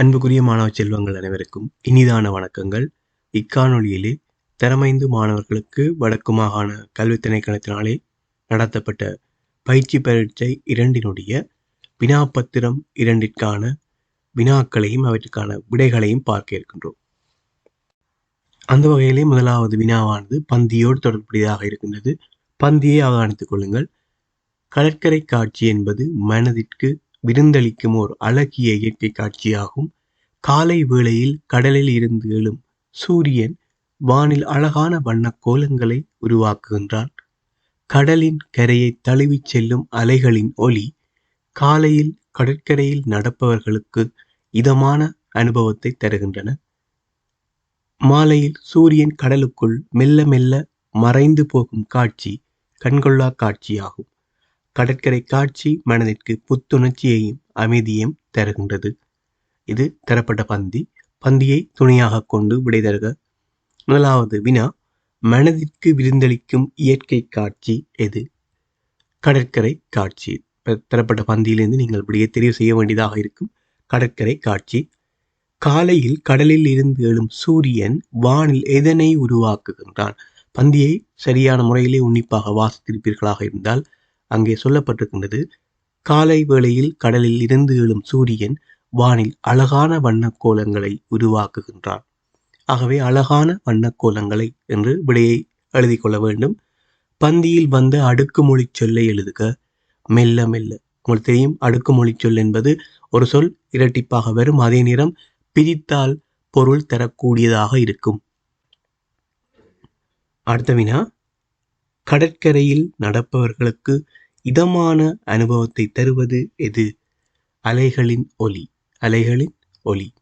அன்புக்குரிய மாணவ செல்வங்கள் அனைவருக்கும் இனிதான வணக்கங்கள். இக்காணொலியிலே திறமைந்து மாணவர்களுக்கு வடக்கு மாகாண கல்வி திணைக்களத்தினாலே நடத்தப்பட்ட பயிற்சி பரீட்சை இரண்டினுடைய வினாப்பத்திரம் இரண்டிற்கான வினாக்களையும் அவற்றுக்கான விடைகளையும் பார்க்க இருக்கின்றோம். அந்த வகையிலே முதலாவது வினாவானது பந்தியோடு தொடர்புடையதாக இருக்கின்றது. பந்தியை அவதானித்துக் கொள்ளுங்கள். கடற்கரை காட்சி என்பது மனதிற்கு விருந்தளிக்கும் ஓர் அழகிய இயற்கை காட்சியாகும். காலை வேளையில் கடலில் இருந்து எழும் சூரியன் வானில் அழகான வண்ணக் கோலங்களை உருவாக்குகின்றான். கடலின் கரையை தழுவிச் செல்லும் அலைகளின் ஒலி காலையில் கடற்கரையில் நடப்பவர்களுக்கு இதமான அனுபவத்தை தருகின்றன. மாலையில் சூரியன் கடலுக்குள் மெல்ல மெல்ல மறைந்து போகும் காட்சி கண்கொள்ளா காட்சியாகும். கடற்கரை காட்சி மனதிற்கு புத்துணர்ச்சியையும் அமைதியையும் தருகின்றது. இது தரப்பட்ட பந்தி. பந்தியை துணையாக கொண்டு விடை தருக. முதலாவது வினா. மனதிற்கு விருந்தளிக்கும் இயற்கை காட்சி எது? கடற்கரை காட்சி. தரப்பட்ட பந்தியிலிருந்து நீங்கள் இப்படியே தெரிவு செய்ய வேண்டியதாக இருக்கும். கடற்கரை காட்சி. காலையில் கடலில் இருந்து எழும் சூரியன் வானில் எதனை உருவாக்குகின்றான்? பந்தியை சரியான முறையிலே உன்னிப்பாக வாசித்திருப்பீர்களாக இருந்தால் அங்கே சொல்லப்பட்டிருக்கின்றது காலை வேளையில் கடலில் இருந்து எழும் சூரியன் வானில் அழகான வண்ணக் கோலங்களை உருவாக்குகின்றான். ஆகவே அழகான வண்ணக்கோலங்களை என்று விடையை எழுதி கொள்ள வேண்டும். பந்தியில் வந்த அடுக்குமொழி சொல்லை எழுதுக. மெல்ல மெல்ல. உங்களுக்கு தெரியும் அடுக்குமொழி சொல் என்பது ஒரு சொல் இரட்டிப்பாக வரும். அதே நேரம் பிரித்தால் பொருள் தரக்கூடியதாக இருக்கும். அடுத்த வினா கடற்கரையில் நடப்பவர்களுக்கு இதமான அனுபவத்தை தருவது எது? அலைகளின் ஒலி. அலைகளின் ஒலி.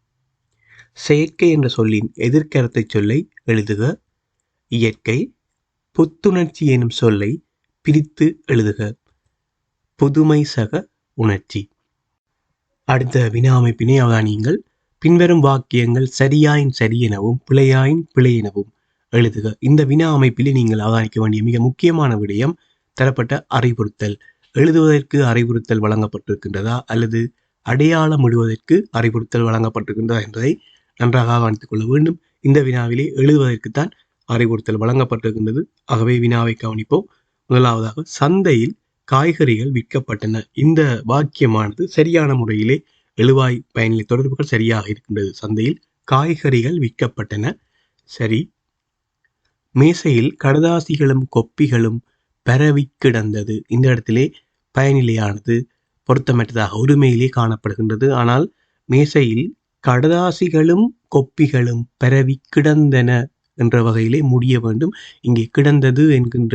செயற்கை என்ற சொல்லின் எதிர்கரத்தை சொல்லை எழுதுக. இயற்கை புத்துணர்ச்சி எனும் சொல்லை பிரித்து எழுதுக. புதுமை சக உணர்ச்சி. அடுத்த வினா அமைப்பினை அவதானியுங்கள். பின்வரும் வாக்கியங்கள் சரியாயின் சரி எனவும் பிழையாயின் பிழை எனவும் எழுதுக. இந்த வினா அமைப்பிலே நீங்கள் அவதானிக்க வேண்டிய மிக முக்கியமான விடயம் தரப்பட்ட அறிவுறுத்தல். எழுதுவதற்கு அறிவுறுத்தல் வழங்கப்பட்டிருக்கின்றதா? அல்லது அடையாளம் இடுவதற்கு அறிவுறுத்தல் வழங்கப்பட்டிருக்கின்றதா என்பதை நன்றாக கவனித்துக் கொள்ள வேண்டும். இந்த வினாவிலே எழுதுவதற்குத்தான் அறிவுறுத்தல் வழங்கப்பட்டிருக்கின்றது. ஆகவே வினாவை கவனிப்போம். முதலாவதாக சந்தையில் காய்கறிகள் விற்கப்பட்டன. இந்த வாக்கியமானது சரியான முறையிலே எழுவாய் பயனிலை தொடர்புகள் சரியாக இருக்கின்றது. சந்தையில் காய்கறிகள் விற்கப்பட்டன. சரி. மேசையில் கடதாசிகளும் கொப்பிகளும் பரவி கிடந்தது இந்த இடத்திலே பயனிலையானது பொருத்தமற்றதாக ஒருமையிலே காணப்படுகின்றது. ஆனால் மேசையில் கடதாசிகளும் கொப்பிகளும் பரவி கிடந்தன என்ற வகையிலே முடிய வேண்டும். இங்கே கிடந்தது என்கின்ற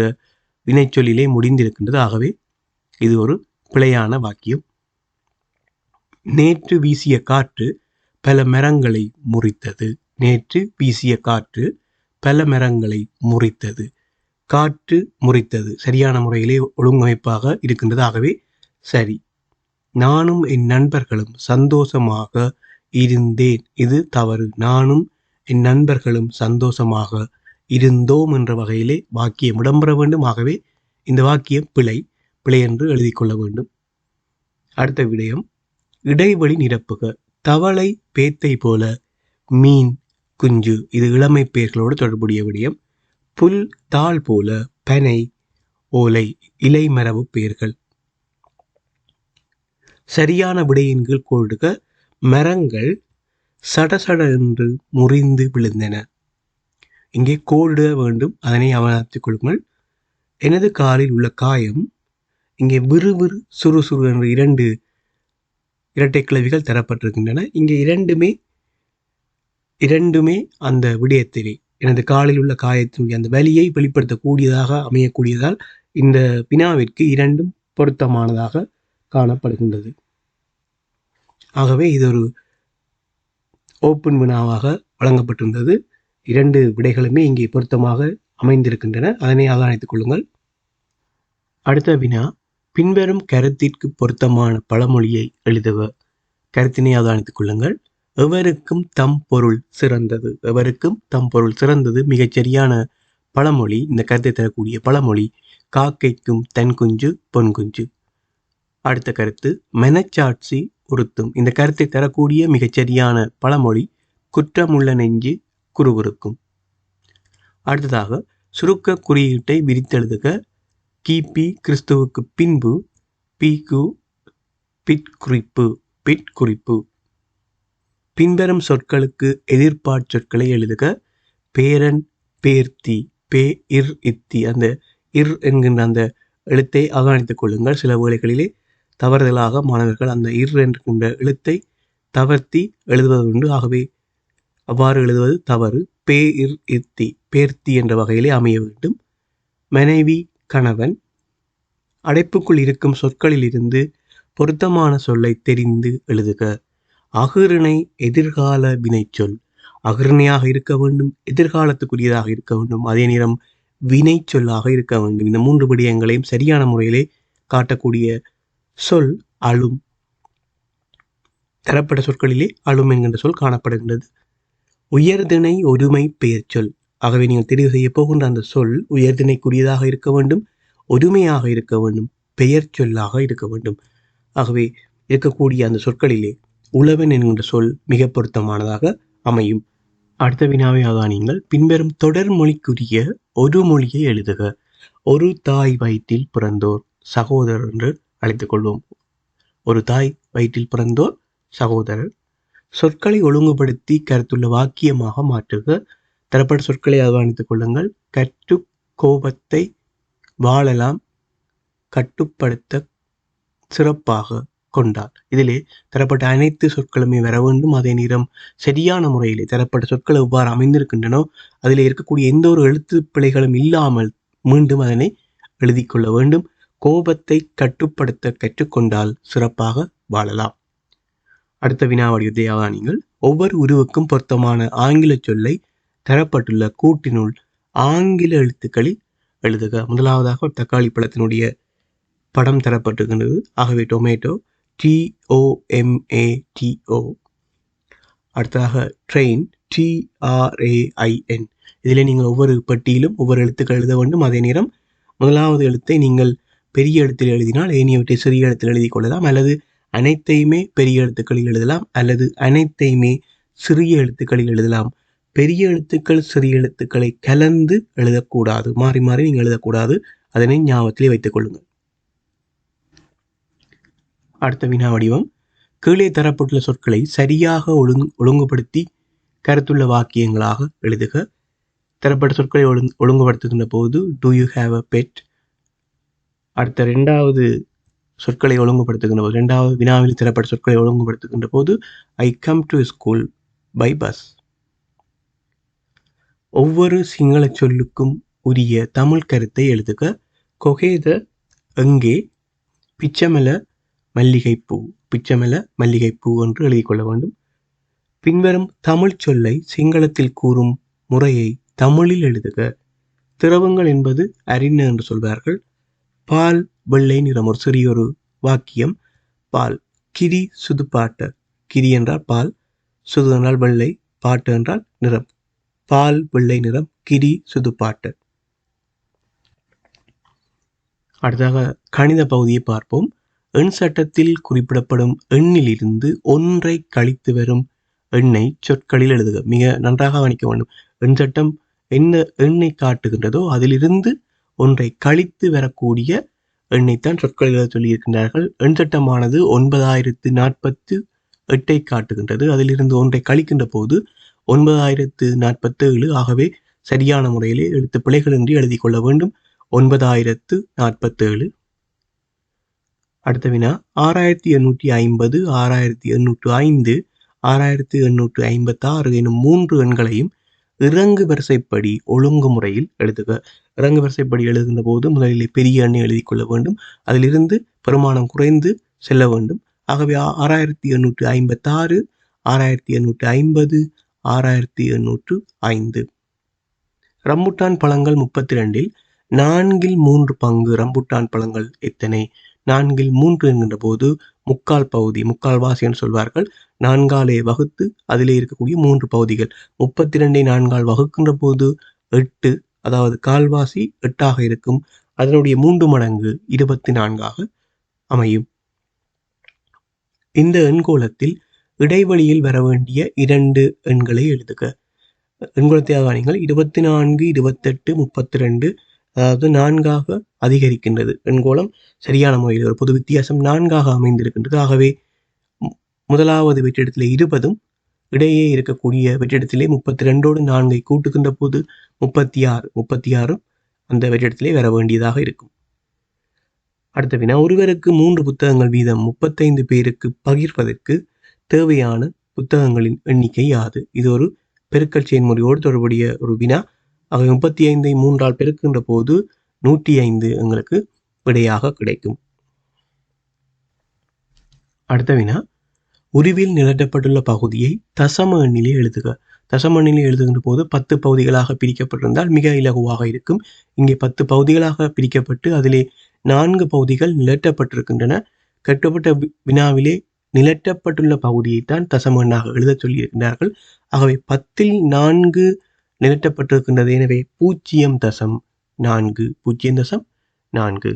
வினைச்சொல்லிலே முடிந்திருக்கின்றது. ஆகவே இது ஒரு பிழையான வாக்கியம். நேற்று வீசிய காற்று பல மரங்களை முறித்தது. நேற்று வீசிய காற்று பல மரங்களை முறித்தது. காற்று முறித்தது. சரியான முறையிலே ஒழுங்கமைப்பாக இருக்கின்றது ஆகவே சரி. நானும் என் நண்பர்களும் சந்தோஷமாக இருந்தேன். இது தவறு. நானும் என் நண்பர்களும் சந்தோஷமாக இருந்தோம் என்ற வகையிலே வாக்கியம் இடம்பெற வேண்டும். ஆகவே இந்த வாக்கியம் பிழை பிழை என்று எழுதி கொள்ள வேண்டும். அடுத்த விடயம். இடைவெளி நிரப்புக. தவளை பேத்தை போல மீன் குஞ்சு இது இளமை பெயர்களோடு தொடர்புடைய விடயம். புல் தாள் போல பனை ஓலை இலை மரபு பெயர்கள். சரியான விடையின் கீழ் கொடுக்க மரங்கள் சடசட என்று முறிந்து விழுந்தன. இங்கே கோடிட வேண்டும் அதனை அவதானித்துக் கொள்ளுங்கள். எனது காலில் உள்ள காயம் இங்கே விறுவிறு சுறுசுறு என்ற இரண்டு இரட்டை கிளவிகள் தரப்பட்டிருக்கின்றன. இங்கே இரண்டுமே இரண்டுமே அந்த விடயத்திலே. எனது காலில் உள்ள காயத்தினுடைய அந்த வலியை வெளிப்படுத்தக்கூடியதாக அமையக்கூடியதால் இந்த பினாவிற்கு இரண்டும் பொருத்தமானதாக காணப்படுகின்றது. ஆகவே இது ஒரு ஓப்பன் வினாவாக வழங்கப்பட்டிருந்தது. இரண்டு விடைகளுமே இங்கே பொருத்தமாக அமைந்திருக்கின்றன. அதனை அவதானித்துக் கொள்ளுங்கள். அடுத்த வினா பின்வரும் கருத்திற்கு பொருத்தமான பழமொழியை எழுதுவ. கருத்தினை அவதானித்துக் கொள்ளுங்கள். எவருக்கும் தம் பொருள் சிறந்தது? எவருக்கும் தம் பொருள் சிறந்தது? மிகச்சரியான பழமொழி இந்த கருத்தை தரக்கூடிய பழமொழி காக்கைக்கும் தன் குஞ்சு பொன் குஞ்சு. அடுத்த கருத்து மெனச்சாட்சி உறுத்தும். இந்த கருத்தை தரக்கூடிய மிகச்சரியான பழமொழி குற்றமுள்ள நெஞ்சு குறுகுறுக்கும். அடுத்ததாக சுருக்க குறியீட்டை விரித்தெழுதுக. கிபி கிறிஸ்துவுக்கு பின்பு பிகு பிட் குறிப்பு பிட் குறிப்பு. பின்வரும் சொற்களுக்கு எதிர்ப்பாட் சொற்களை எழுதுக. பேரன் பேர்த்தி பே இர் இத்தி அந்த இர் என்கின்ற அந்த எழுத்தை அவதானித்துக் கொள்ளுங்கள். சில வேளைகளிலே தவறுதலாக மாணவர்கள் அந்த இர் என்கின்ற எழுத்தை தவர்த்தி எழுதுவது உண்டு. ஆகவே அவ்வாறு எழுதுவது தவறு. பே இர் இத்தி பேர்த்தி என்ற வகையிலே அமைய வேண்டும். மனைவி கணவன் அடைப்புக்குள் இருக்கும் சொற்களிலிருந்து பொருத்தமான சொல்லை தெரிந்து எழுதுக. அகிரிணை எதிர்கால வினைச்சொல். அகிரிணையாக இருக்க வேண்டும் எதிர்காலத்துக்குரியதாக இருக்க வேண்டும். அதே நேரம் வினை சொல்லாக இருக்க வேண்டும். இந்த மூன்று விடயங்களையும் சரியான முறையிலே காட்டக்கூடிய சொல் அழும். தரப்பட்ட சொற்களிலே அழும் என்கின்ற சொல் காணப்படுகின்றது. உயர்திணை ஒருமை பெயர் சொல். ஆகவே நீங்கள் தெரிவு செய்ய போகின்ற அந்த சொல் உயர்திணைக்குரியதாக இருக்க வேண்டும் ஒருமையாக இருக்க வேண்டும் பெயர் சொல்லாக இருக்க வேண்டும். ஆகவே இருக்கக்கூடிய அந்த சொற்களிலே உழவன் என்கின்ற சொல் மிக பொருத்தமானதாக அமையும். அடுத்த வினாவை நீங்கள் பின்வரும் தொடர் மொழிக்குரிய ஒரு மொழியை எழுதுக. ஒரு தாய் வயிற்றில் பிறந்தோர் சகோதரர் என்று அழைத்துக் கொள்வோம். ஒரு தாய் வயிற்றில் பிறந்தோர் சகோதரர். சொற்களை ஒழுங்குபடுத்தி கருத்துள்ள வாக்கியமாக மாற்றுக. தரப்பட்ட சொற்களை அவதானித்துக் கொள்ளுங்கள். கற்று கோபத்தை வாழலாம். கட்டுப்படுத்த சிறப்பாக. கொண்டார். இதிலே தரப்பட்ட அனைத்து சொற்களுமே வர வேண்டும். அதே நேரம் சரியான முறையிலே தரப்பட்ட சொற்கள் எவ்வாறு அமைந்திருக்கின்றனோ அதில் இருக்கக்கூடிய எந்த ஒரு எழுத்து பிழைகளும் இல்லாமல் மீண்டும் அதனை எழுதி கொள்ள வேண்டும். கோபத்தை கட்டுப்படுத்த கற்றுக்கொண்டால் சிறப்பாக வாழலாம். அடுத்த வினாவடி நீங்கள் ஒவ்வொரு உருவுக்கும் பொருத்தமான ஆங்கில சொல்லை தரப்பட்டுள்ள கூட்டினுள் ஆங்கில எழுத்துக்களில் எழுதுக. முதலாவதாக தக்காளி பழத்தினுடைய படம் தரப்பட்டிருக்கின்றது. ஆகவே டொமேட்டோ டிஓஎம்ஏடிஓ அடுத்ததாக ட்ரெயின் டிஆர்ஏஐஎன் இதில் நீங்கள் ஒவ்வொரு பட்டியிலும் ஒவ்வொரு எழுத்துக்கள் எழுத வேண்டும். அதே நேரம் முதலாவது எழுத்தை நீங்கள் பெரிய எழுத்தில் எழுதினால் ஏனியவற்றை சிறிய எழுத்தில் எழுதி கொள்ளலாம். அல்லது அனைத்தையுமே பெரிய எழுத்துக்களில் எழுதலாம். அல்லது அனைத்தையுமே சிறிய எழுத்துக்களில் எழுதலாம். பெரிய எழுத்துக்கள் சிறிய எழுத்துக்களை கலந்து எழுதக்கூடாது. மாறி மாறி நீங்கள் எழுதக்கூடாது. அதனை ஞாபகத்திலே வைத்துக் கொள்ளுங்கள். அடுத்த வினா வடிவம். கீழே தரப்பட்டுள்ள சொற்களை சரியாக ஒழுங்கு ஒழுங்குபடுத்தி கருத்துள்ள வாக்கியங்களாக எழுதுக. தரப்பட்ட சொற்களை ஒழுங்கு ஒழுங்குபடுத்துகின்ற போது do you have a pet அடுத்த ரெண்டாவது சொற்களை ஒழுங்குபடுத்துகின்ற போது ரெண்டாவது வினாவில் தரப்பட்ட சொற்களை ஒழுங்குபடுத்துகின்ற போது I come to school by bus ஒவ்வொரு சிங்கள சொல்லுக்கும் உரிய தமிழ் கருத்தை எழுதுக. கொகேத எங்கே? பிச்சமல மல்லிகைப்பூ பிச்சமெல மல்லிகைப்பூ என்று எழுதி கொள்ள வேண்டும். பின்வரும் தமிழ் சொல்லை சிங்களத்தில் கூறும் முறையை தமிழில் எழுதுக. திரவங்கள் என்பது அறிஞ என்று சொல்வார்கள். பால் வெள்ளை நிறம் ஒரு சிறியொரு வாக்கியம். பால் கிரி சுதுப்பாட்ட கிரி என்றால் பால் சுது என்றால் வெள்ளை பாட்டு என்றால் நிறம். பால் வெள்ளை நிறம் கிரி சுதுப்பாட்டு அடுத்தாக கணித பகுதியை பார்ப்போம். எண் சட்டத்தில் குறிப்பிடப்படும் எண்ணிலிருந்து ஒன்றை கழித்து வரும் எண்ணை சொற்களில் எழுதுக. மிக நன்றாக கவனிக்க வேண்டும். எண் சட்டம் என்ன எண்ணை காட்டுகின்றதோ அதிலிருந்து ஒன்றை கழித்து வரக்கூடிய எண்ணைத்தான் சொற்களில் எழுத சொல்லியிருக்கின்றார்கள். எண் சட்டமானது ஒன்பதாயிரத்து நாற்பத்து எட்டை காட்டுகின்றது. அதிலிருந்து ஒன்றை கழிக்கின்ற போது ஒன்பதாயிரத்து நாற்பத்தேழு. ஆகவே சரியான முறையிலே எழுத்து பிழைகளின்றி எழுதி கொள்ள வேண்டும். ஒன்பதாயிரத்து நாற்பத்தேழு. அடுத்த வினா. ஆறாயிரத்தி எண்ணூற்றி ஐம்பது ஆறாயிரத்தி எண்ணூற்று ஐந்து ஆறாயிரத்தி எண்ணூற்று ஐம்பத்தாறு எனும் மூன்று எண்களையும் இறங்கு வரிசைப்படி ஒழுங்கு முறையில் எழுதுக. இறங்கு வரிசைப்படி எழுதுகின்ற போது முதலில் பெரிய எண்ணை எழுதி கொள்ள வேண்டும். அதிலிருந்து பெருமானம் குறைந்து செல்ல வேண்டும். ஆகவே ஆறாயிரத்தி எண்ணூற்று ஐம்பத்தாறு ஆறாயிரத்தி எண்ணூற்று ஐம்பது ஆறாயிரத்தி எண்ணூற்று ஐந்து. ரம்புட்டான் பழங்கள் முப்பத்தி ரெண்டில் நான்கில் மூன்று பங்கு ரம்புட்டான் பழங்கள் எத்தனை? நான்கில் மூன்று என்கின்ற போது முக்கால் பகுதி முக்கால்வாசி என்று சொல்வார்கள். நான்காலே வகுத்து அதிலே இருக்கக்கூடிய மூன்று பகுதிகள். முப்பத்தி ரெண்டை நான்கால் வகுக்கின்ற போது எட்டு அதாவது கால்வாசி எட்டாக இருக்கும். அதனுடைய மூன்று மடங்கு இருபத்தி நான்காக அமையும். இந்த எண்கோலத்தில் இடைவெளியில் வர வேண்டிய இரண்டு எண்களை எழுதுக. எண்கோளத்தை நீங்கள் இருபத்தி நான்கு இருபத்தெட்டு முப்பத்தி ரெண்டு அதாவது நான்காக அதிகரிக்கின்றது. எண்கோளம் சரியான முறையில் ஒரு பொது வித்தியாசம் நான்காக அமைந்திருக்கின்றது. ஆகவே முதலாவது வெற்றிடத்திலே இருபதும் இடையே இருக்கக்கூடிய வெற்றிடத்திலே முப்பத்தி ரெண்டோடு நான்கை கூட்டுகின்ற போது முப்பத்தி ஆறு முப்பத்தி ஆறும் அந்த வெற்றிடத்திலே வர வேண்டியதாக இருக்கும். அடுத்த வினா ஒருவருக்கு மூன்று புத்தகங்கள் வீதம் முப்பத்தைந்து பேருக்கு பகிர்வதற்கு தேவையான புத்தகங்களின் எண்ணிக்கை யாது? இது ஒரு பெருக்கல் செயல்முறையோடு தொடர்புடைய ஒரு வினா. ஆக முப்பத்தி ஐந்தை மூன்றால் பெருக்கின்ற போது நூற்றி ஐந்து எங்களுக்கு விடையாக கிடைக்கும். அடுத்த வினா. உருவில் நிலட்டப்பட்டுள்ள பகுதியை தசம எண்ணிலே எழுதுக. தசம எண்ணிலே எழுதுகின்ற போது பத்து பகுதிகளாக பிரிக்கப்பட்டிருந்தால் மிக இலகுவாக இருக்கும். இங்கே பத்து பகுதிகளாக பிரிக்கப்பட்டு அதிலே நான்கு பகுதிகள் நிலட்டப்பட்டிருக்கின்றன கட்டப்பட்ட வி- வினாவிலே நிலட்டப்பட்டுள்ள பகுதியைத்தான் தசம எண்ணாக எழுதச் சொல்லியிருக்கிறார்கள். ஆகவே பத்தில் நான்கு நிறுத்தப்பட்டிருக்கின்றது எனவே பூஜ்ஜியம் தசம் நான்கு பூஜ்ஜியம் தசம் நான்கு.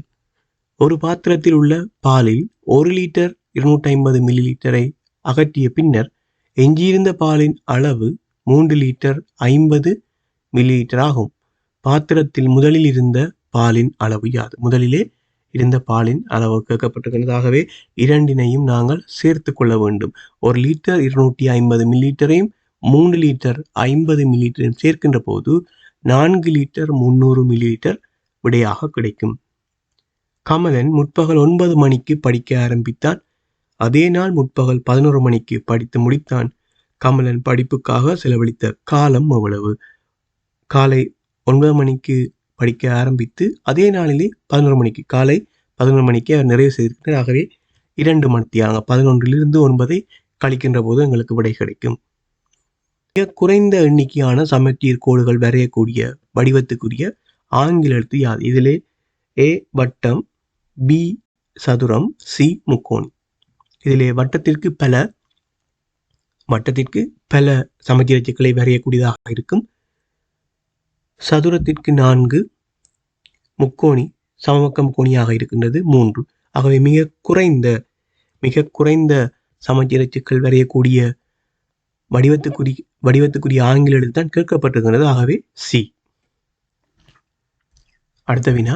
ஒரு பாத்திரத்தில் உள்ள பாலில் ஒரு லிட்டர் இருநூற்றி ஐம்பது மில்லி லிட்டரை அகற்றிய பின்னர் எஞ்சியிருந்த பாலின் அளவு மூன்று லிட்டர் ஐம்பது மில்லி லிட்டர் ஆகும். பாத்திரத்தில் முதலில் இருந்த பாலின் அளவு யாது? முதலிலே இருந்த பாலின் அளவு கேட்கப்பட்டிருக்கிறது ஆகவே இரண்டினையும் நாங்கள் சேர்த்து கொள்ள வேண்டும். ஒரு லிட்டர் இருநூற்றி ஐம்பது மில்லி லிட்டரையும் மூன்று லிட்டர் ஐம்பது மில்லி சேர்க்கின்ற போது நான்கு லிட்டர் முந்நூறு மில்லிலிட்டர் விடையாக கிடைக்கும். கமலன் முற்பகல் ஒன்பது மணிக்கு படிக்க ஆரம்பித்தான். அதே நாள் முற்பகல் பதினோரு மணிக்கு படித்து முடித்தான். கமலன் படிப்புக்காக செலவழித்த காலம் அவ்வளவு. காலை ஒன்பது மணிக்கு படிக்க ஆரம்பித்து அதே நாளிலே பதினோரு மணிக்கு காலை பதினொரு மணிக்கு அவர் நிறைவு செய்திருக்கிறார். ஆகவே இரண்டு மணித்தியாக பதினொன்றிலிருந்து ஒன்பதை கழிக்கின்ற போது எங்களுக்கு விடை கிடைக்கும். மிக குறைந்த எண்ணிக்கையான சமச்சீர் கோடுகள் வரையக்கூடிய வடிவத்துக்குரிய ஆங்கில எழுத்து யாது? இதிலே ஏ வட்டம் பி சதுரம் சி முக்கோணி. இதிலே வட்டத்திற்கு பல வட்டத்திற்கு பல சமச்சீர் அச்சுக்களை வரையக்கூடியதாக இருக்கும். சதுரத்திற்கு நான்கு முக்கோணி சமபக்கம் கோணியாக இருக்கின்றது மூன்று. ஆகவே மிக குறைந்த மிக குறைந்த சமச்சீர் வரையக்கூடிய வடிவத்துக்குரிய வடிவத்துக்குரிய ஆங்கில எழுத்து தான் கேட்கப்பட்டிருக்கிறது. ஆகவே சி அடுத்த வினா.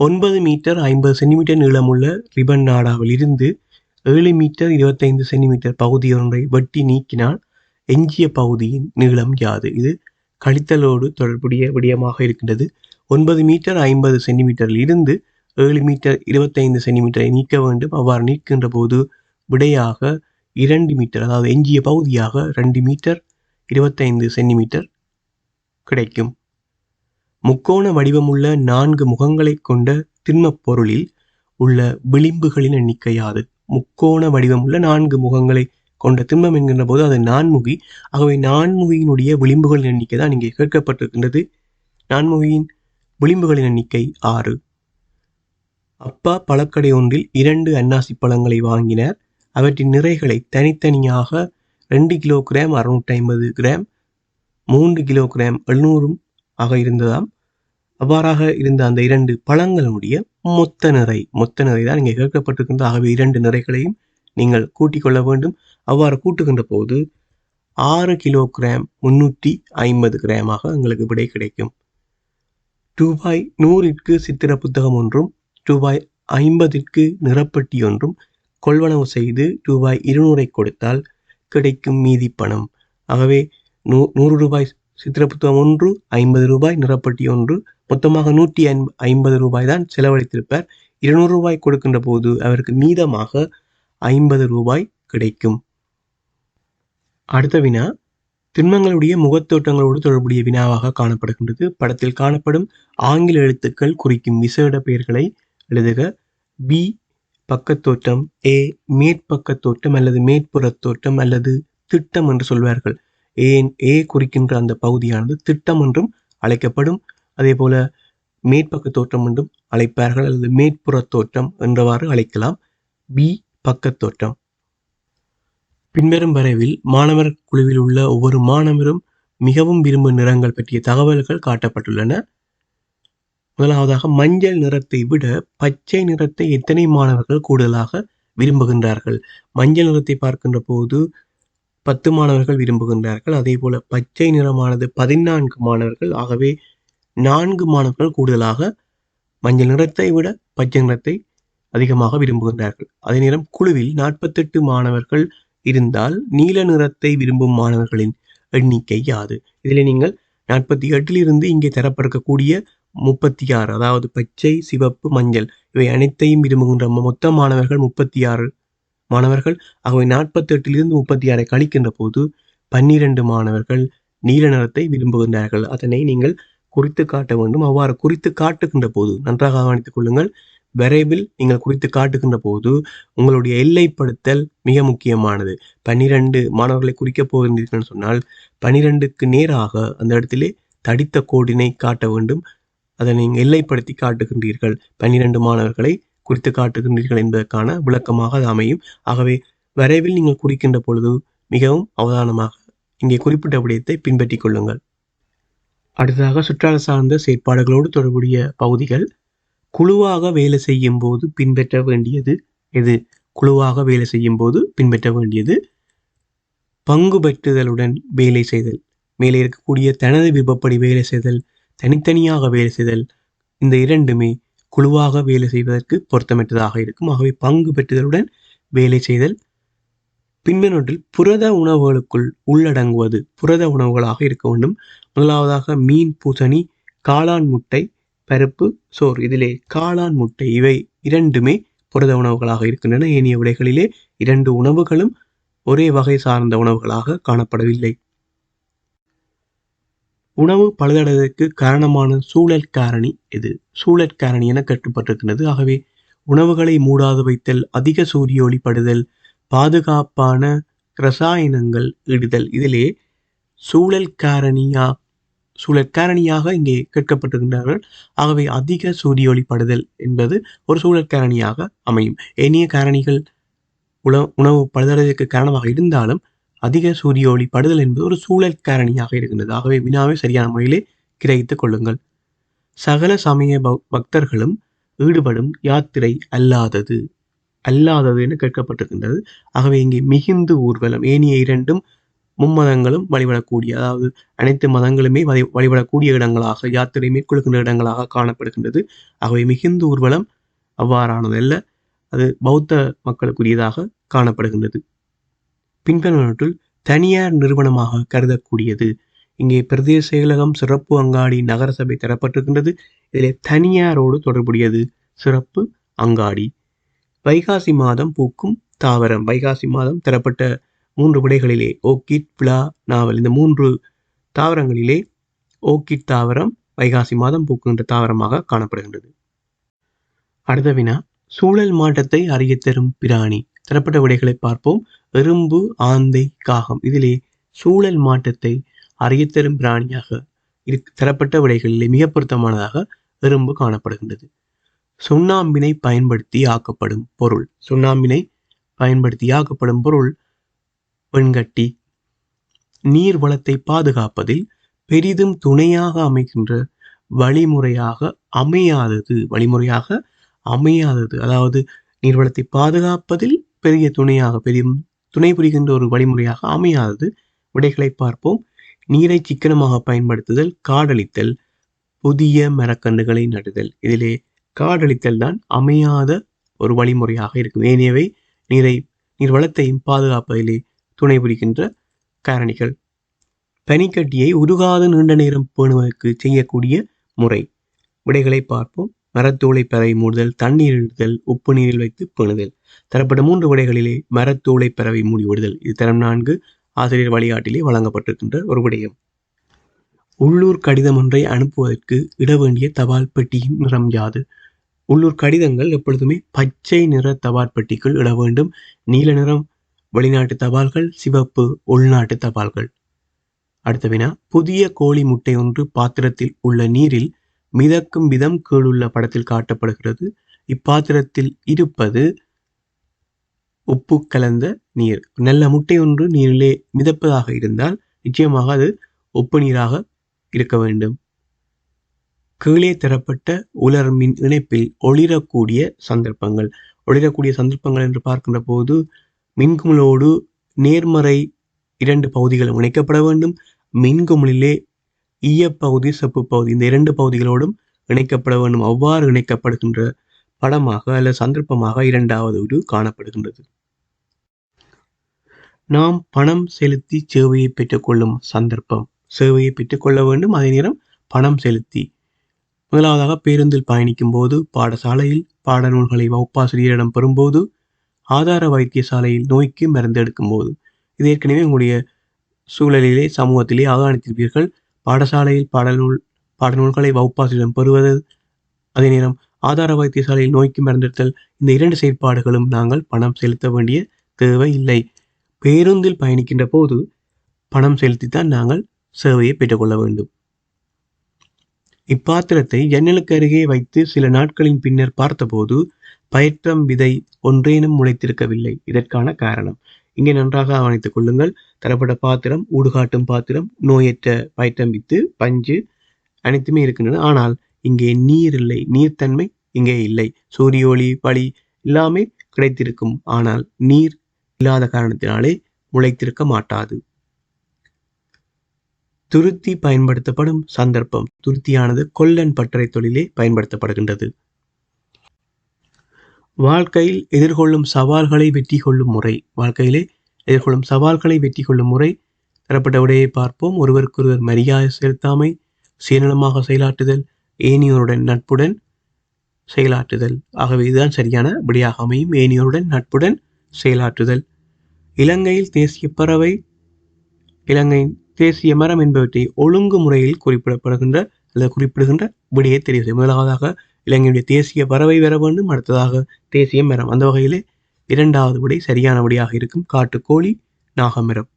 ஒன்பது மீட்டர் ஐம்பது சென்டிமீட்டர் நீளமுள்ள ரிபன் நாடாவில் இருந்து ஏழு மீட்டர் இருபத்தைந்து சென்டிமீட்டர் பகுதி ஒன்றை வெட்டி நீக்கினால் எஞ்சிய பகுதியின் நீளம் யாது? இது கழித்தலோடு தொடர்புடைய விடயமாக இருக்கின்றது. ஒன்பது மீட்டர் ஐம்பது சென்டிமீட்டரில் இருந்து ஏழு மீட்டர் இருபத்தைந்து சென்டிமீட்டரை நீக்க வேண்டும். அவ்வாறு நீக்கின்ற போது விடையாக இரண்டு மீட்டர் அதாவது எஞ்சிய பகுதியாக ரெண்டு மீட்டர் இருபத்தைந்து சென்டிமீட்டர் கிடைக்கும். முக்கோண வடிவமுள்ள நான்கு முகங்களைக் கொண்ட திண்மப் பொருளில் உள்ள விளிம்புகளின் எண்ணிக்கை யாது முக்கோண வடிவமுள்ள நான்கு முகங்களை கொண்ட திண்மம் என்கின்ற போது அது நான்முகி ஆகவே நான்முகியினுடைய விளிம்புகளின் எண்ணிக்கை தான் இங்கே கேட்கப்பட்டிருக்கின்றது. நான்முகியின் விளிம்புகளின் எண்ணிக்கை ஆறு. அப்பா பழக்கடை ஒன்றில் இரண்டு அன்னாசி பழங்களை வாங்கினார். அவற்றின் நிறைகளை தனித்தனியாக ரெண்டு கிலோ கிராம் அறுநூற்றி ஐம்பது கிராம் மூன்று கிலோ கிராம் எழுநூறும் ஆக இருந்ததாம். அவ்வாறாக இருந்த அந்த இரண்டு பழங்களுடைய மொத்த நிறை மொத்த நிறை தான் இங்கே கேட்கப்பட்டிருக்கின்ற ஆகவே இரண்டு நிறைகளையும் நீங்கள் கூட்டிக் கொள்ள வேண்டும். அவ்வாறு கூட்டுகின்ற போது ஆறு கிலோ கிராம் முன்னூற்றி ஐம்பது கிராமாக எங்களுக்கு விடை கிடைக்கும். ரூபாய் நூறிற்கு சித்திர புத்தகம் ஒன்றும் ரூபாய் ஐம்பதிற்கு நிறப்பட்டி ஒன்றும். கொள்வனவு செய்து ரூபாய் இருநூறை கொடுத்தால் கிடைக்கும் மீதி பணம். ஆகவே நூ நூறு ரூபாய் சித்திர புத்தகம் ஒன்று ஐம்பது ரூபாய் நிறப்பட்டி ஒன்று மொத்தமாக நூற்றி ஐம்ப ஐம்பது ரூபாய் தான் செலவழித்திருப்பார். இருநூறு ரூபாய் கொடுக்கின்ற போது அவருக்கு மீதமாக ஐம்பது ரூபாய் கிடைக்கும். அடுத்த வினா திண்மங்களுடைய முகத்தோட்டங்களோடு தொடர்புடைய வினாவாக காணப்படுகின்றது. படத்தில் காணப்படும் ஆங்கில எழுத்துக்கள் குறிக்கும் விசேட பெயர்களை எழுதுக. பி பக்கத்தோட்டம் ஏ மேற்பக்கத் தோட்டம் அல்லது மேற்புறத் தோட்டம் அல்லது திட்டம் என்று சொல்வார்கள். ஏன் ஏ குறிக்கின்ற அந்த பகுதியானது திட்டம் என்றும் அழைக்கப்படும். அதே போல மேற்பக்க தோட்டம் என்றும் அழைப்பார்கள் அல்லது மேற்புற தோட்டம் என்றவாறு அழைக்கலாம். பி பக்கத் தோட்டம் பின்வரும் வரைவில் மாணவர் குழுவில் உள்ள ஒவ்வொரு மாணவரும் மிகவும் விரும்பும் நிறங்கள் பற்றிய தகவல்கள் காட்டப்பட்டுள்ளன. முதலாவதாக மஞ்சள் நிறத்தை விட பச்சை நிறத்தை எத்தனை மாணவர்கள் கூடுதலாக விரும்புகின்றார்கள்? மஞ்சள் நிறத்தை பார்க்கின்ற போது பத்து மாணவர்கள் விரும்புகின்றார்கள். அதே போல பச்சை நிறமானது பதினான்கு மாணவர்கள். ஆகவே நான்கு மாணவர்கள் கூடுதலாக மஞ்சள் நிறத்தை விட பச்சை நிறத்தை அதிகமாக விரும்புகின்றார்கள். அதே நேரம் குழுவில் நாற்பத்தெட்டு மாணவர்கள் இருந்தால் நீல நிறத்தை விரும்பும் மாணவர்களின் எண்ணிக்கை யாது? இதில் நீங்கள் நாற்பத்தி எட்டிலிருந்து இங்கே தரப்படக்கூடிய முப்பத்தி ஆறு அதாவது பச்சை சிவப்பு மஞ்சள். இவை அனைத்தையும் விரும்புகின்ற மொத்த மாணவர்கள் முப்பத்தி ஆறு மாணவர்கள் ஆகவே நாற்பத்தெட்டிலிருந்து முப்பத்தி ஆறை கழிக்கின்ற போது பன்னிரண்டு மாணவர்கள் நீல நிறத்தை விரும்புகின்றார்கள். அதனை நீங்கள் குறித்து காட்ட வேண்டும். அவ்வாறு குறித்து காட்டுகின்ற போது நன்றாக கவனித்துக் கொள்ளுங்கள். விரைவில் நீங்கள் குறித்து காட்டுகின்ற போது உங்களுடைய எல்லைப்படுத்தல் மிக முக்கியமானது. பன்னிரண்டு மாணவர்களை குறிக்கப் போகின்றீர்கள் சொன்னால் பனிரெண்டுக்கு நேராக அந்த இடத்திலே தடித்த கோடினை காட்ட வேண்டும். அதை நீங்கள் எல்லைப்படுத்தி காட்டுகின்றீர்கள். பன்னிரண்டு மாணவர்களை குறித்து காட்டுகின்றீர்கள் என்பதற்கான விளக்கமாக அது அமையும். ஆகவே விரைவில் நீங்கள் குறிக்கின்ற பொழுது மிகவும் அவதானமாக இங்கே குறிப்பிட்ட விடயத்தை பின்பற்றிக் கொள்ளுங்கள். அடுத்ததாக சுற்றாலை சார்ந்த செயற்பாடுகளோடு தொடர்புடைய பகுதிகள். குழுவாக வேலை செய்யும் போது பின்பற்ற வேண்டியது எது? குழுவாக வேலை செய்யும் போது பின்பற்ற வேண்டியது பங்கு பெற்றுதலுடன் வேலை செய்தல். மேலே இருக்கக்கூடிய தனது விபப்படி வேலை செய்தல். தனித்தனியாக வேலை செய்தல் இந்த இரண்டுமே குழுவாக வேலை செய்வதற்கு பொருத்தமற்றதாக இருக்கும். ஆகவே பங்கு பெற்றுதலுடன் வேலை செய்தல் பின்வனொன்றில் புரத உணவுகளுக்குள் உள்ளடங்குவது புரத உணவுகளாக இருக்க வேண்டும். முதலாவதாக மீன் பூசணி காளான் முட்டை பருப்பு சோறு. இதிலே காளான் முட்டை இவை இரண்டுமே புரத உணவுகளாக இருக்கின்றன. ஏனைய விடைகளிலே இரண்டு உணவுகளும் ஒரே வகை சார்ந்த உணவுகளாக காணப்படவில்லை. உணவு பழுதடைவதற்கு காரணமான சூழல் காரணி எது? சூழல் காரணி என கட்டுப்பட்டிருக்கிறது. ஆகவே உணவுகளை மூடாது வைத்தல் அதிக சூரிய ஒளிப்படுதல் பாதுகாப்பான ரசாயனங்கள் இடுதல். இதிலே சூழல் காரணியா சூழல் காரணியாக இங்கே கேட்கப்பட்டிருக்கின்றார்கள். ஆகவே அதிக சூரிய ஒளிப்படுதல் என்பது ஒரு சூழல் காரணியாக அமையும். ஏனைய காரணிகள் உணவு உணவு பழுதடைவதற்கு காரணமாக இருந்தாலும் அதிக சூரிய ஒளி படுதல் என்பது ஒரு சூழல் காரணியாக இருக்கின்றது. ஆகவே வினாவை சரியான முறையிலே கிரகித்துக் கொள்ளுங்கள். சகல சமய பக்தர்களும் ஈடுபடும் யாத்திரை அல்லாதது. அல்லாதது என கேட்கப்பட்டிருக்கின்றது. ஆகவே இங்கே மிகுந்து ஊர்வலம் ஏனைய இரண்டும் மும்மதங்களும் வழிபடக்கூடிய அதாவது அனைத்து மதங்களுமே வழி வழிபடக்கூடிய இடங்களாக யாத்திரை மேற்கொள்கின்ற இடங்களாக காணப்படுகின்றது. ஆகவே மிகுந்து ஊர்வலம் அவ்வாறானதல்ல. அது பௌத்த மக்களுக்குரியதாக காணப்படுகின்றது. பின்வருவனற்றுள் தனியார் நிறுவனமாக கருதக்கூடியது. இங்கே பிரதேச செயலகம் சிறப்பு அங்காடி நகரசபை தரப்பட்டிருக்கின்றது. இதில் தனியாரோடு தொடர்புடையது. சிறப்பு அங்காடி. வைகாசி மாதம் பூக்கும் தாவரம். வைகாசி மாதம் தரப்பட்ட மூன்று விடைகளிலே ஓக்கிட் பிளா நாவல். இந்த மூன்று தாவரங்களிலே ஓக்கிட் தாவரம் வைகாசி மாதம் பூக்குகின்ற தாவரமாக காணப்படுகின்றது. அடுத்த வினா சூழல் மாற்றத்தை அறிய தரும் பிராணி. தரப்பட்ட விடைகளை பார்ப்போம். எறும்பு ஆந்தை காகம். இதிலே சூழல் மாற்றத்தை அறியத்தரும் பிராணியாக இரு தரப்பட்ட விடைகளிலே மிக பொருத்தமானதாக எறும்பு காணப்படுகின்றது. சுண்ணாம்பினை பயன்படுத்தி ஆக்கப்படும் பொருள். சுண்ணாம்பினை பயன்படுத்தி ஆக்கப்படும் பொருள் வெண்கட்டி. நீர் வளத்தை பாதுகாப்பதில் பெரிதும் துணையாக அமைகின்ற வழிமுறையாக அமையாதது வழிமுறையாக அமையாதது. அதாவது நீர்வளத்தை பாதுகாப்பதில் பெரிய துணையாக பெரியும் துணை புரிகின்ற ஒரு வழிமுறையாக அமையாதது. விடைகளை பார்ப்போம். நீரை சிக்கனமாக பயன்படுத்துதல் காடழித்தல் புதிய மரக்கன்றுகளை நடுதல். இதிலே காடழித்தல் தான் அமையாத ஒரு வழிமுறையாக இருக்கும். ஏனையவை நீரை நீர் வளத்தையும் பாதுகாப்பதிலே துணை புரிகின்ற காரணிகள். பனிக்கட்டியை உருகாத நீண்ட நேரம் பேணுவதற்கு செய்யக்கூடிய முறை. விடைகளை பார்ப்போம். மரத்தூளை பறவை மூடுதல் தண்ணீர் இடுதல் உப்பு நீரில் வைத்து பேணுதல் தரப்பட்ட மூன்று விடைகளிலே மரத்தூளை பறவை மூடி விடுதல். இது தரம் நான்கு. ஆசிரியர் வழிகாட்டிலே வழங்கப்பட்டிருக்கின்ற ஒரு விடயம். உள்ளூர் கடிதம் ஒன்றை அனுப்புவதற்கு இட வேண்டிய தபால் பெட்டியின் நிறம் யாது? உள்ளூர் கடிதங்கள் எப்பொழுதுமே பச்சை நிற தபால் பெட்டிக்குள் இட வேண்டும். நீல நிறம் வெளிநாட்டு தபால்கள் சிவப்பு உள்நாட்டு தபால்கள். அடுத்த வினா புதிய கோழி முட்டை ஒன்று பாத்திரத்தில் உள்ள நீரில் மிதக்கும் விதம் கீழுள்ள படத்தில் காட்டப்படுகிறது. இப்பாத்திரத்தில் இருப்பது உப்பு கலந்த நீர். நல்ல முட்டை ஒன்று நீரிலே மிதப்பதாக இருந்தால் நிச்சயமாக அது உப்பு நீராக இருக்க வேண்டும். கீழே தரப்பட்ட உலர் மின் இணைப்பில் ஒளிரக்கூடிய சந்தர்ப்பங்கள். ஒளிரக்கூடிய சந்தர்ப்பங்கள் என்று பார்க்கின்ற போது மின்குமிழோடு நேர்மறை இரண்டு பகுதிகளும் இணைக்கப்பட வேண்டும். மின்குமிழிலே ஈயப்பகுதி செப்பு பகுதி இந்த இரண்டு பகுதிகளோடும் இணைக்கப்பட வேண்டும். அவ்வாறு இணைக்கப்படுகின்ற படமாக அல்லது சந்தர்ப்பமாக இரண்டாவது ஒரு காணப்படுகின்றது. நாம் பணம் செலுத்தி சேவையை பெற்றுக்கொள்ளும் சந்தர்ப்பம். சேவையை பெற்றுக்கொள்ள வேண்டும். அதே நேரம் பணம் செலுத்தி முதலாவதாக பேருந்தில் பயணிக்கும் போது பாடசாலையில் பாடநூல்களை வகுப்பாசிரியரிடம் பெறும்போது ஆதார வைத்தியசாலையில் நோய்க்கு மருந்து எடுக்கும் போது இது ஏற்கனவே உங்களுடைய சூழலிலே சமூகத்திலே அவதானித்திருப்பீர்கள் பாடசாலையில் பாடநூல் பாடநூல்களை வகுப்பாசிரியரிடம் பெறுவது அதே நேரம் ஆதார வைத்தியசாலையில் நோய்க்கு மருந்தெடுத்தல் இந்த இரண்டு செயற்பாடுகளும் நாங்கள் பணம் செலுத்த வேண்டிய தேவை இல்லை. பேருந்தில் பயணிக்கின்ற போது பணம் செலுத்தித்தான் நாங்கள் சேவையை பெற்றுக்கொள்ள வேண்டும். இப்பாத்திரத்தை ஜன்னலுக்கு அருகே வைத்து சில நாட்களின் பின்னர் பார்த்தபோது பயிற்றம் விதை ஒன்றேனும் முளைத்திருக்கவில்லை. இதற்கான காரணம் இங்கே நன்றாக ஆவணித்துக் கொள்ளுங்கள். தரப்பட்ட பாத்திரம் ஊடுகாட்டும் பாத்திரம் நோயற்ற பயிற்றம் வித்து பஞ்சு அனைத்துமே இருக்கின்றன. ஆனால் இங்கே நீர் இல்லை நீர்த்தன்மை இங்கே இல்லை. சூரிய ஒளி பளி எல்லாமே கிடைத்திருக்கும். ஆனால் நீர் இல்லாத காரணத்தினாலே முளைத்திருக்க மாட்டாது. துருத்தி பயன்படுத்தப்படும் சந்தர்ப்பம். துருத்தியானது கொல்லன் பட்டறை தொழிலே பயன்படுத்தப்படுகின்றது. வாழ்க்கையில் எதிர்கொள்ளும் சவால்களை வெற்றி கொள்ளும் முறை. வாழ்க்கையிலே எதிர்கொள்ளும் சவால்களை வெற்றி கொள்ளும் முறை. தரப்பட்ட விடையை பார்ப்போம். ஒருவருக்கொருவர் மரியாதை செலுத்தாமை சுயநலமாக செயலாற்றுதல் ஏனியோருடன் நட்புடன் செயலாற்றுதல். ஆகவே இதுதான் சரியான விடையாக அமையும். ஏனியோருடன் நட்புடன் செயலாற்றுதல். இலங்கையில் தேசிய பறவை இலங்கையின் தேசிய மரம் என்பவற்றை ஒழுங்கு முறையில் குறிப்பிடப்படுகின்ற அல்லது குறிப்பிடுகின்ற விடையை தெரிவு முதலாவதாக இலங்கையுடைய தேசிய பறவை பெற வேண்டும். அடுத்ததாக தேசிய மரம். அந்த வகையிலே இரண்டாவது விடை சரியான விடையாக இருக்கும். காட்டுக்கோழி நாகமரம்.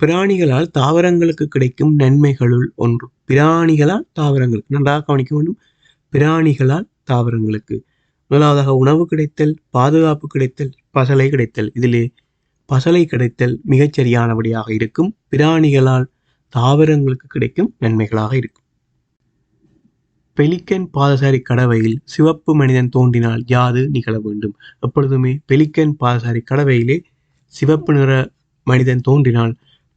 பிராணிகளால் தாவரங்களுக்கு கிடைக்கும் நன்மைகளுள் ஒன்று. பிராணிகளால் தாவரங்களுக்கு நன்றாக கவனிக்க வேண்டும். பிராணிகளால் தாவரங்களுக்கு. முதலாவதாக உணவு கிடைத்தல் பாதுகாப்பு கிடைத்தல் பசலை கிடைத்தல். இதிலே பசலை கிடைத்தல் மிகச்சரியானபடியாக இருக்கும். பிராணிகளால் தாவரங்களுக்கு கிடைக்கும் நன்மைகளாக இருக்கும். பெலிக்கன் பாதசாரி கடவையில் சிவப்பு மனிதன் தோன்றினால் யாது நிகழ வேண்டும்? எப்பொழுதுமே பெலிக்கன் பாதசாரி கடவையிலே சிவப்பு நிற மனிதன் தோன்றினால்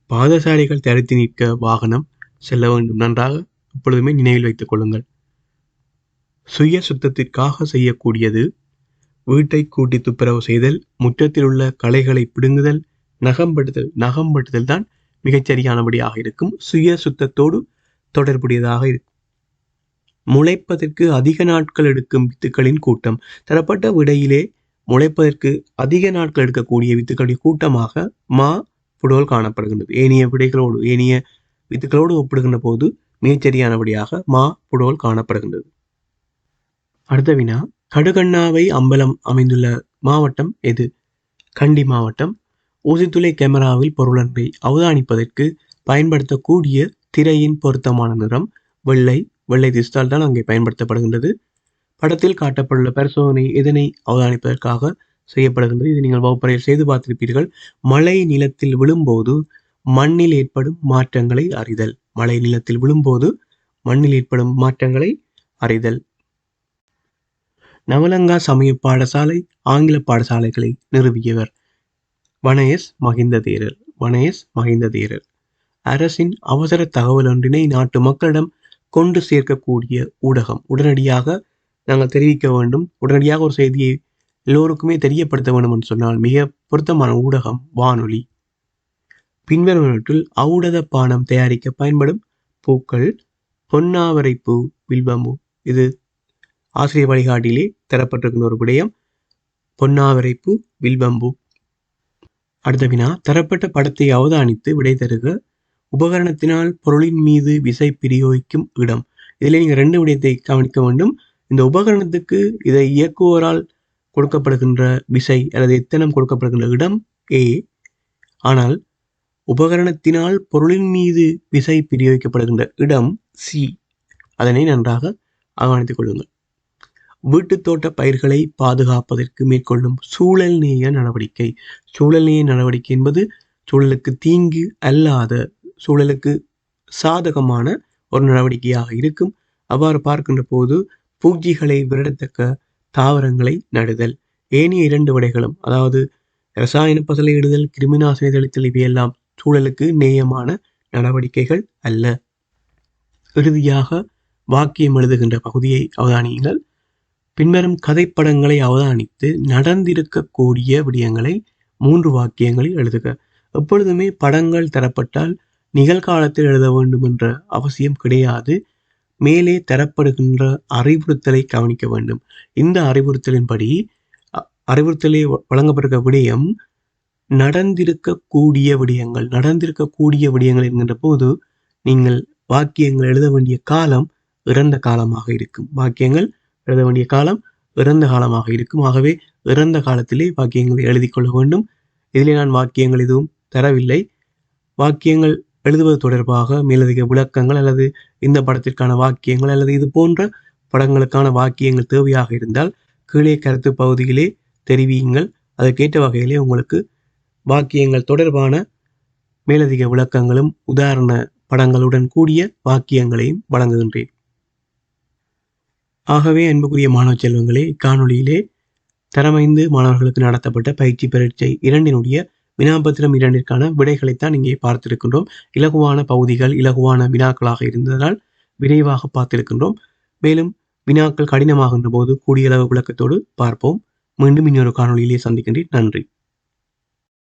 பாதசாரிகள் தடுத்து நிற்க வாகனம் செல்ல வேண்டும். நன்றாக எப்பொழுதுமே நினைவில் வைத்துக் கொள்ளுங்கள். சுய சுத்தத்திற்காக செய்யக்கூடியது வீட்டை கூட்டி துப்புரவு செய்தல் முற்றத்தில் உள்ள களைகளை பிடுங்குதல் நகம்படுதல் நகம்படுதல் தான் மிகச்சரியானபடியாக இருக்கும். சுய சுத்தத்தோடு தொடர்புடையதாக இருக்கும். முளைப்பதற்கு அதிக நாட்கள் எடுக்கும் வித்துக்களின் கூட்டம். தரப்பட்ட விடையிலே முளைப்பதற்கு அதிக நாட்கள் எடுக்கக்கூடிய வித்துக்களின் கூட்டமாக மா புடோல் காணப்படுகின்றது. ஏனைய விடைகளோடு ஏனைய வித்துக்களோடு ஒப்பிடுகின்ற போது மிகச்சரியானபடியாக மா புடோல் காணப்படுகின்றது. அடுத்த வினா கடுகண்ணாவை அம்பலம் அமைந்துள்ள மாவட்டம் எது? கண்டி மாவட்டம். ஊசித்துளை கேமராவில் பொருளன்றை அவதானிப்பதற்கு பயன்படுத்தக்கூடிய திரையின் பொருத்தமான நிறம் வெள்ளை வெள்ளை திஸ்டால் தான் அங்கே பயன்படுத்தப்படுகின்றது. படத்தில் காட்டப்பட்டுள்ள பரிசோதனை இதனை அவதானிப்பதற்காக செய்யப்படுகின்றது? இது நீங்கள் வகுப்பறையில் செய்து பார்த்திருப்பீர்கள். மழை நிலத்தில் விழும்போது மண்ணில் ஏற்படும் மாற்றங்களை அறிதல். மழை நிலத்தில் விழும்போது மண்ணில் ஏற்படும் மாற்றங்களை அறிதல். நவலங்கா சமய பாடசாலை ஆங்கில பாடசாலைகளை நிறுவியவர் வனயஸ் மகிந்த தேரர் வனயஸ் மகிந்த தேரர் அரசின் அவசர தகவல் ஒன்றினை நாட்டு மக்களிடம் கொண்டு சேர்க்கக்கூடிய ஊடகம். உடனடியாக நாங்கள் தெரிவிக்க வேண்டும். உடனடியாக ஒரு செய்தியை எல்லோருக்குமே தெரியப்படுத்த வேண்டும் என்று சொன்னால் மிக பொருத்தமான ஊடகம் வானொலி. பின்வருவனவற்றில் ஔடத பானம் தயாரிக்க பயன்படும் பூக்கள் பொன்னாவரை பூ வில்வம்பூ. இது ஆசிரியர் வழிகாட்டிலே தரப்பட்டிருக்கிற ஒரு விடயம். பொன்னாவரை பூ வில்வம்பூ. அடுத்த வினா தரப்பட்ட படத்தை அவதானித்து விடை தருக. உபகரணத்தினால் பொருளின் மீது விசை பிரயோகிக்கும் இடம். இதில் நீங்கள் ரெண்டு விடயத்தை கவனிக்க வேண்டும். இந்த உபகரணத்துக்கு இதை இயக்குவோரால் கொடுக்கப்படுகின்ற விசை அல்லது எத்தனம் கொடுக்கப்படுகின்ற இடம் ஏ ஆனால் உபகரணத்தினால் பொருளின் மீது விசை பிரயோகிக்கப்படுகின்ற இடம் சி அதனை நன்றாக அவமானித்துக் கொள்ளுங்கள். வீட்டுத் தோட்ட பயிர்களை பாதுகாப்பதற்கு மேற்கொள்ளும் சூழல்நேய நடவடிக்கை. சூழல் நேய நடவடிக்கை என்பது சூழலுக்கு தீங்கு அல்லாத சூழலுக்கு சாதகமான ஒரு நடவடிக்கையாக இருக்கும். அவ்வாறு பார்க்கின்ற போது பூஜிகளை விரடத்தக்க தாவரங்களை நடுதல். ஏனைய இரண்டு விடைகளும் அதாவது ரசாயன பசலையிடுதல் கிருமிநாசினி தெளித்தல் இவையெல்லாம் சூழலுக்கு நேயமான நடவடிக்கைகள் அல்ல. இறுதியாக வாக்கியம் எழுதுகின்ற பகுதியை அவதானியுங்கள். பின்வரும் கதைப்படங்களை அவதானித்து நடந்திருக்கக்கூடிய விடயங்களை மூன்று வாக்கியங்களில் எழுதுக. எப்பொழுதுமே படங்கள் தரப்பட்டால் நிகழ்காலத்தில் எழுத வேண்டும் என்ற அவசியம் கிடையாது. மேலே தரப்படுகின்ற அறிவுறுத்தலை கவனிக்க வேண்டும். இந்த அறிவுறுத்தலின்படி அ- அறிவுறுத்தலை வ- வழங்கப்பட்டிருக்க விடயம் நடந்திருக்கக்கூடிய விடயங்கள் நடந்திருக்கக்கூடிய விடயங்கள் என்கின்ற போது நீங்கள் வாக்கியங்கள் எழுத வேண்டிய காலம் இறந்த காலமாக இருக்கும். வாக்கியங்கள் எழுத வேண்டிய காலம் இறந்த காலமாக இருக்கும். ஆகவே இறந்த காலத்திலே வாக்கியங்களை எழுதி கொள்ள வேண்டும். இதிலே நான் வாக்கியங்கள் எதுவும் தரவில்லை. வாக்கியங்கள் எழுதுவது தொடர்பாக மேலதிக விளக்கங்கள் அல்லது இந்த படத்திற்கான வாக்கியங்கள் அல்லது இது போன்ற படங்களுக்கான வாக்கியங்கள் தேவையாக இருந்தால் கீழே கருத்து பகுதியிலே தெரிவியுங்கள். அதற்கேற்ற வகையிலே உங்களுக்கு வாக்கியங்கள் தொடர்பான மேலதிக விளக்கங்களும் உதாரண படங்களுடன் கூடிய வாக்கியங்களையும் வழங்குகின்றேன். ஆகவே அன்புக்குரிய மாணவ செல்வங்களே இக்காணொலியிலே தரமைந்து மாணவர்களுக்கு நடத்தப்பட்ட பயிற்சி பரீட்சை இரண்டினுடைய வினாபத்திரம் இரண்டிற்கான விடைகளைத்தான் இங்கே பார்த்திருக்கின்றோம். இலகுவான பகுதிகள் இலகுவான வினாக்களாக இருந்ததால் விரைவாக பார்த்திருக்கின்றோம். மேலும் வினாக்கள் கடினமாகின்ற போது கூடிய அளவு விளக்கத்தோடு பார்ப்போம். மீண்டும் இன்னொரு காணொலியிலே சந்திக்கின்றேன். நன்றி.